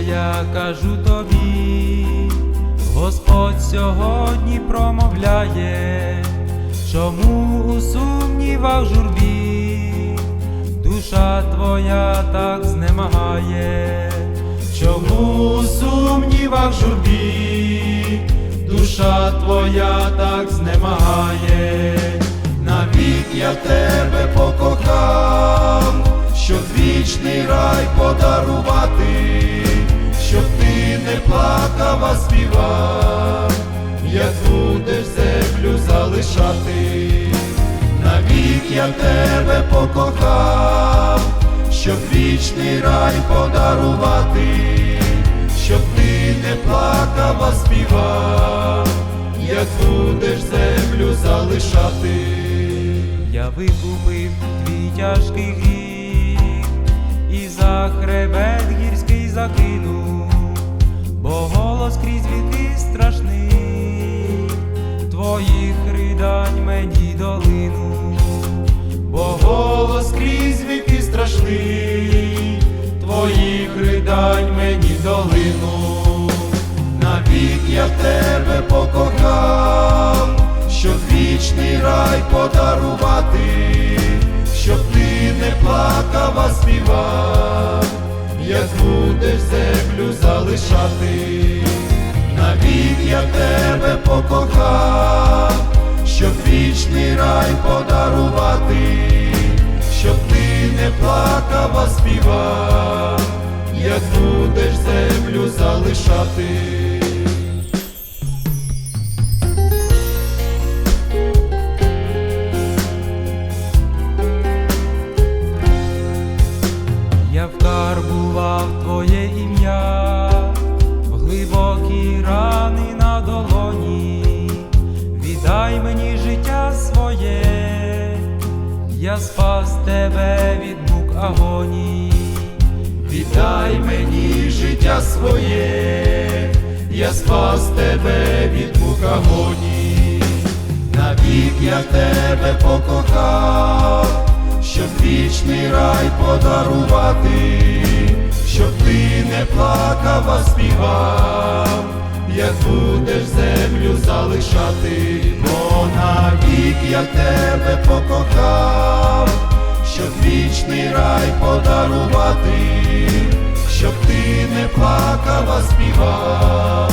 я кажу тобі, Господь сьогодні промовляє, чому у сумнівах журбі, душа твоя так знемагає, чому у сумнівах журбі, душа твоя так знемагає, навік я тебе покохав, щоб вічний рай подарувати, залишати, навік я тебе покохав, щоб вічний рай подарувати, щоб ти не плакав, а співав, як будеш землю залишати. Я викупив твій тяжкий гріх і за хребет гірський закинув, бо голос крізь віки страшний, мені долину, бо голос крізь віки страшний, твоїх ридань мені долину, навік я тебе покохав, щоб вічний рай подарувати, щоб ти не плакав, а співав, як будеш землю залишати, навік я тебе покохав, щоб вічний рай подарувати, щоб ти не плакав, а співав, як будеш землю залишати. Я вкарбував твоє ім'я в глибокі рани на долоні, віддай мені життя своє, я спас тебе від мук агонії, віддай мені життя своє, я спас тебе від мук агонії, навік я тебе покохав щоб вічний рай подарувати, щоб ти не плакав, а співав, як будеш землю залишати, бо навік я тебе покохав, щоб вічний рай подарувати, щоб ти не плакав, а співав,